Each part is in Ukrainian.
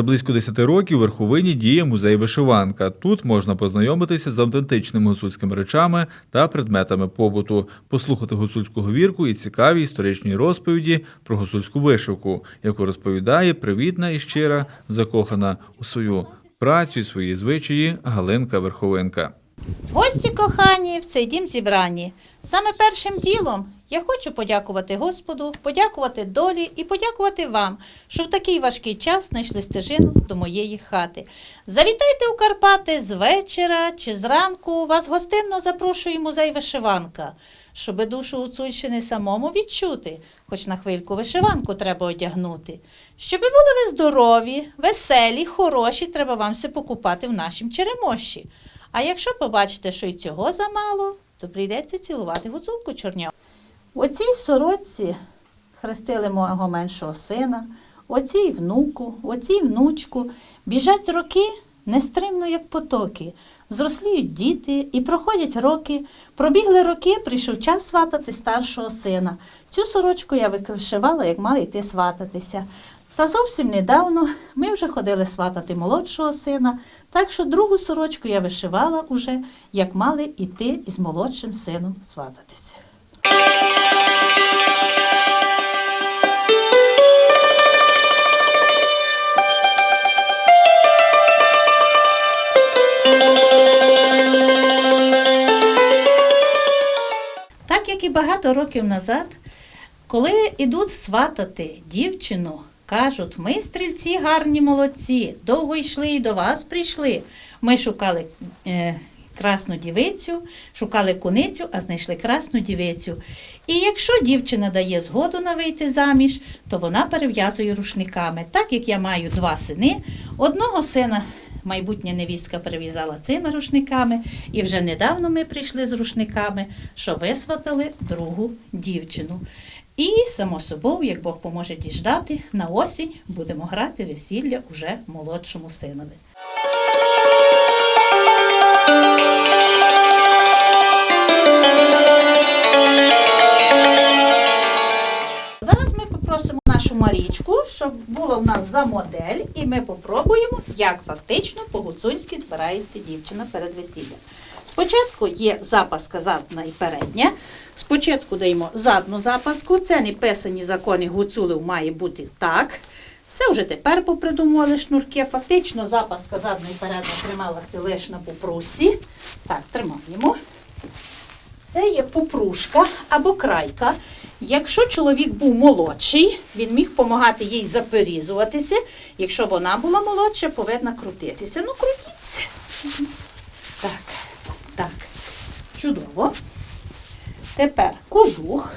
Уже близько 10 років у верховині діє музей вишиванка. Тут можна познайомитися з автентичними гуцульськими речами та предметами побуту, послухати гуцульську говірку і цікаві історичні розповіді про гуцульську вишивку, яку розповідає привітна і щира, закохана у свою працю і свої звичаї Галинка Верховинка. Гості кохані в цей дім зібрані. Саме першим ділом я хочу подякувати Господу, подякувати долі і подякувати вам, що в такий важкий час знайшли стежину до моєї хати. Завітайте у Карпати з вечора чи зранку. Вас гостинно запрошує музей вишиванка, щоби душу Гуцульщини самому відчути, хоч на хвильку вишиванку треба одягнути. Щоби були ви здорові, веселі, хороші, треба вам все покупати в нашім черемощі. А якщо побачите, що й цього замало, то прийдеться цілувати гуцулку чорняву. У цій сорочці хрестили мого меншого сина, оцій внуку, оцій внучку. Біжать роки нестримно, як потоки. Зросліють діти і проходять роки. Пробігли роки, прийшов час сватати старшого сина. Цю сорочку я вишивала, як мали йти свататися. Та зовсім недавно ми вже ходили сватати молодшого сина, так що другу сорочку я вишивала уже, як мали йти із молодшим сином свататися. Багато років назад, коли йдуть сватати дівчину, кажуть, ми стрільці гарні молодці, довго йшли і до вас прийшли. Ми шукали е, красну дівицю, шукали куницю, а знайшли красну дівицю. І якщо дівчина дає згоду на вийти заміж, то вона перев'язує рушниками. Так як я маю два сини, одного сина. Майбутня невістка перев'язала цими рушниками, і вже недавно ми прийшли з рушниками, що висватали другу дівчину. І, само собою, як Бог поможе діждати, на осінь будемо грати весілля уже молодшому синові. Зараз ми попросимо нашу Марічку, щоб була в нас за модель, і ми попробуємо, як фактично по-гуцульськи збирається дівчина перед весіллям. Спочатку є запаска задна і передня. Спочатку даємо задну запаску. Це не писані закони гуцулів має бути так. Це вже тепер попридумували шнурки. Фактично запаска задна і передня трималася лише на попрусі. Так, тримаємо. Це є попрушка або крайка. Якщо чоловік був молодший, він міг допомагати їй заперізуватися. Якщо вона була молодша, повинна крутитися. Ну, крутіться. Так, так. Чудово. Тепер кожух.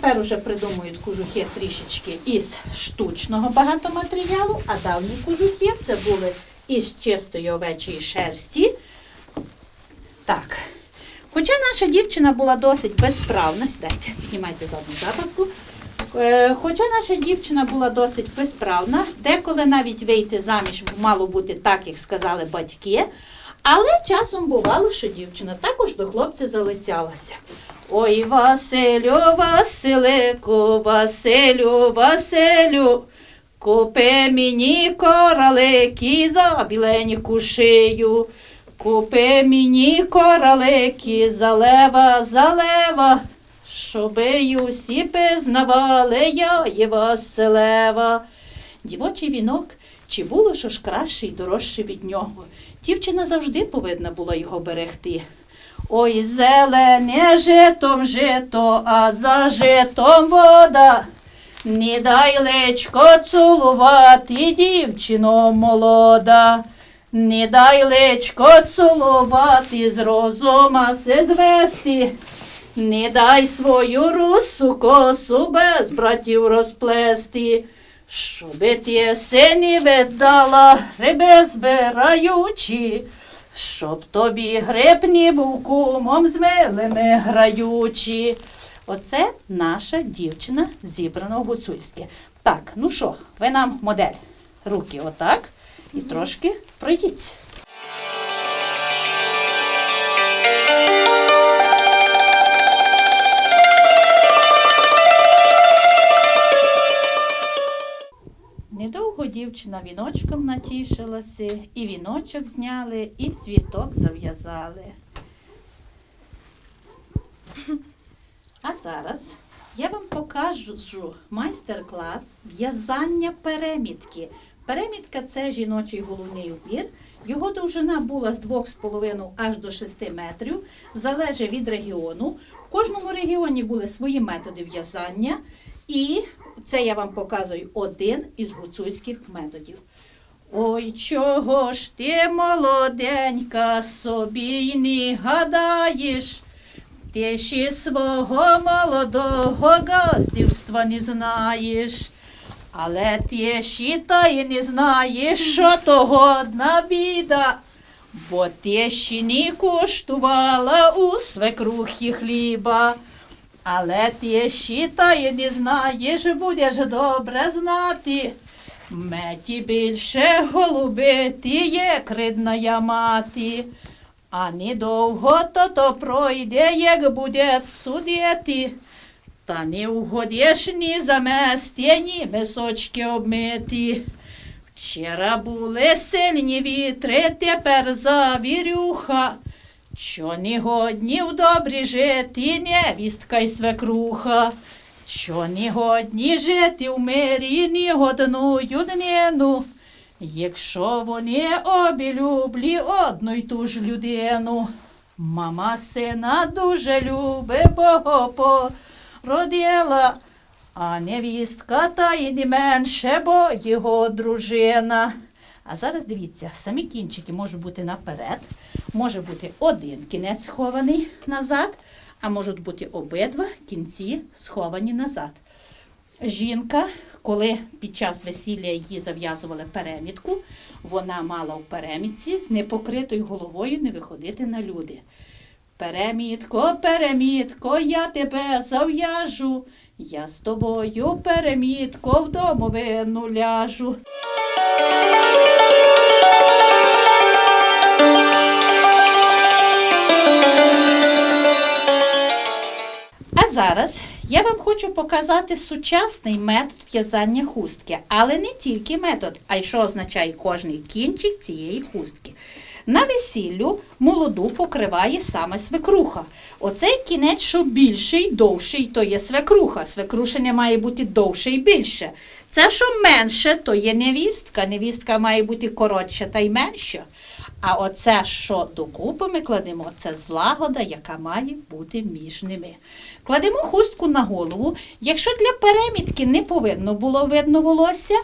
Тепер уже придумують кожухи трішечки із штучного багатоматеріалу, а давні кожухи це були із чистої овечої шерсті. Так. Хоча наша дівчина була досить безправна, сідайте, піднімайте задню запаску. Е, Хоча наша дівчина була досить безправна, деколи навіть вийти заміж мало бути так, як сказали батьки. Але часом бувало, що дівчина також до хлопця залицялася. Ой, Василю, Василику, Василю, Василю, купи мені коралики за біленьку шию. Купи мені коралики за лева, за лева, щоби усі пізнавали, я є Василева. Дівочий вінок, чи було що ж краще й дорожче від нього? Дівчина завжди повинна була його берегти. Ой, зелене житом жито, а за житом вода. Не дай личко цілувати, дівчино молода. Не дай личко цілувати, з розума се звести. Не дай свою русу косу без братів розплести. Щоби ти сині видала, риби збираючи, щоб тобі грибні був кумом з милими граючи. Оце наша дівчина зібрана в гуцульське. Так, ну що, ви нам модель. Руки отак і трошки пройдіться. Дівчина віночком натішилася, і віночок зняли, і світок зав'язали. А зараз я вам покажу майстер-клас в'язання перемітки. Перемітка це жіночий головний убір. Його довжина була з 2,5 аж до 6 метрів, залежить від регіону. В кожному регіоні були свої методи в'язання, і це я вам показую один із гуцульських методів. Ой, чого ж ти молоденька собі й не гадаєш? Ти ще свого молодого газдівства не знаєш, але ти ще та й не знаєш, що то годна біда, бо ти ще не коштувала у свекрухі хліба. Але ти ще та й не знаєш, будеш добре знати. Меті більше голуби, ти є кридна мати. А недовго то то пройде, як буде судити. Та не угодиш ні замести, ні мисочки обмити. Вчора були сильні вітри, тепер завірюха. Що не годні в добрі жити, невістка й свекруха. Що не годні жити в мирі, ні годною днину. Якщо вони обі люблі одну й ту ж людину, мама сина дуже любить, бо породила, а невістка та й не менше, бо його дружина. А зараз дивіться, самі кінчики можуть бути наперед, може бути один кінець схований назад, а можуть бути обидва кінці сховані назад. Жінка, коли під час весілля її зав'язували перемітку, вона мала в перемітці з непокритою головою не виходити на люди. Перемітко, перемітко, я тебе зав'яжу, я з тобою, перемітко, в домовину ляжу. Зараз я вам хочу показати сучасний метод в'язання хустки, але не тільки метод, а й що означає кожний кінчик цієї хустки. На весіллю молоду покриває саме свекруха. Оцей кінець, що більший, довший, то є свекруха. Свекрушення має бути довше і більше. Це, що менше, то є невістка. Невістка має бути коротша та й менша. А оце, що докупи ми кладемо, це злагода, яка має бути між ними. Кладемо хустку на голову. Якщо для перемітки не повинно було видно волосся,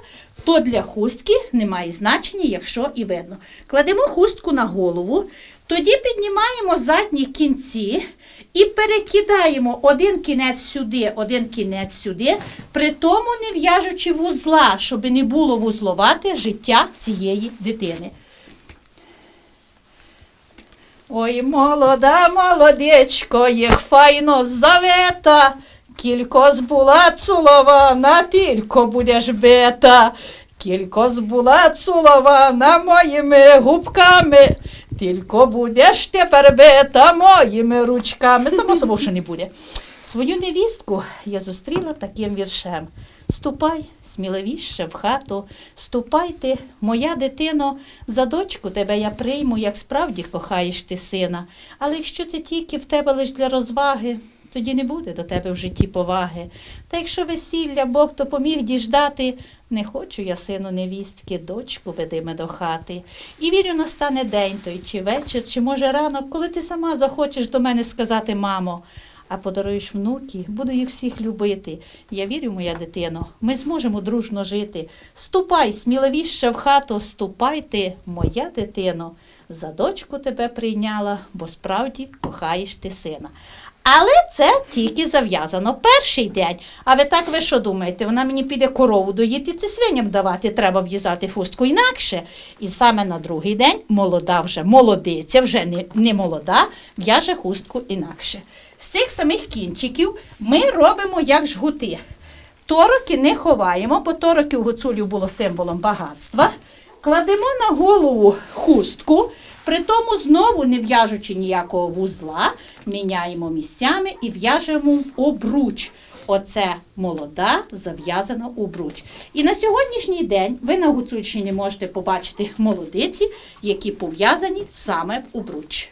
то для хустки немає значення, якщо і видно. Кладемо хустку на голову, тоді піднімаємо задні кінці і перекидаємо один кінець сюди, один кінець сюди, при тому не в'яжучи вузла, щоб не було вузловате життя цієї дитини. Ой, молода, молодечко, їх файно завета, кілько збула цулована, тільки будеш бита. Кілько збула цулована моїми губками, тільки будеш тепер бита моїми ручками. Само собою, що не буде. Свою невістку я зустріла таким віршем. Ступай сміливіше в хату, ступай ти, моя дитино, за дочку тебе я прийму, як справді кохаєш ти сина. Але якщо це тільки в тебе лиш для розваги, тоді не буде до тебе в житті поваги. Та якщо весілля Бог допоміг діждати, не хочу я, сину невістки, дочку веди ме до хати. І вірю, настане день той, чи вечір, чи може ранок, коли ти сама захочеш до мене сказати, мамо. А подаруєш внуки, буду їх всіх любити. Я вірю, моя дитино, ми зможемо дружно жити. Ступай, сміливіше в хату, ступай ти, моя дитино. За дочку тебе прийняла, бо справді кохаєш ти сина. Але це тільки зав'язано перший день. А ви так ви що думаєте? Вона мені піде корову доїти, це свиням давати, треба в'язати фустку інакше. І саме на другий день молода вже молодиця, вже не, не молода, в'яже хустку інакше. З цих самих кінчиків ми робимо як жгути. Тороки не ховаємо, бо тороки у гуцулів було символом багатства. Кладемо на голову хустку, при тому знову не в'яжучи ніякого вузла, міняємо місцями і в'яжемо обруч. оце молода зав'язана у бруч. І на сьогоднішній день ви на Гуцульщині можете побачити молодиці, які пов'язані саме в обруч.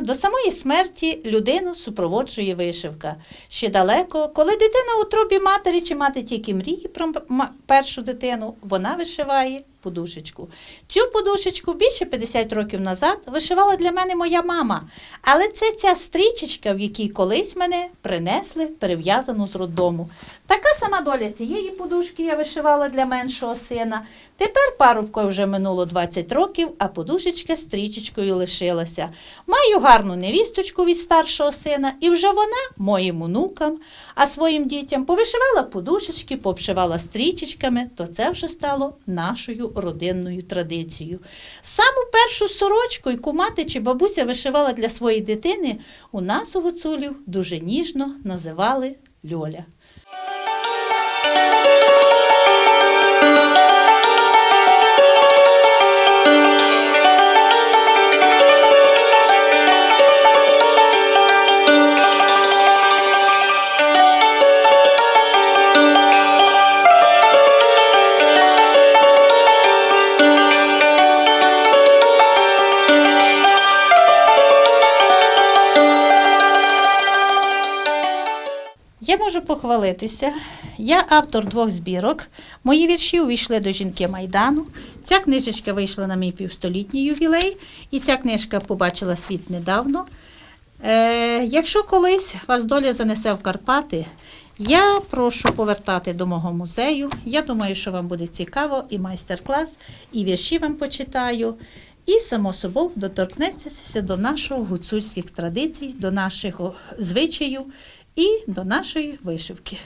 До самої смерті людину супроводжує вишивка. Ще далеко, коли дитина у трубі матері чи мати тільки мріє про першу дитину, вона вишиває подушечку. Цю подушечку більше 50 років назад вишивала для мене моя мама. Але це ця стрічечка, в якій колись мене принесли перев'язану з роддому. Така сама доля цієї подушки я вишивала для меншого сина. Тепер парубкою вже минуло 20 років, а подушечка стрічечкою лишилася. Маю гарну невісточку від старшого сина, і вже вона моїм онукам, а своїм дітям повишивала подушечки, пообшивала стрічечками, то це вже стало нашою родинною традицією. Саму першу сорочку, яку мати чи бабуся вишивала для своєї дитини, у нас у гуцулів дуже ніжно називали льоля. Я можу похвалитися. Я автор двох збірок. Мої вірші увійшли до жінки Майдану. Ця книжечка вийшла на мій півстолітній ювілей, і ця книжка побачила світ недавно. Е, якщо колись вас доля занесе в Карпати, я прошу повертати до мого музею. Я думаю, що вам буде цікаво і майстер-клас, і вірші вам почитаю. І, само собою, доторкнеться до нашого гуцульських традицій, до наших о, звичаїв і до нашої вишивки.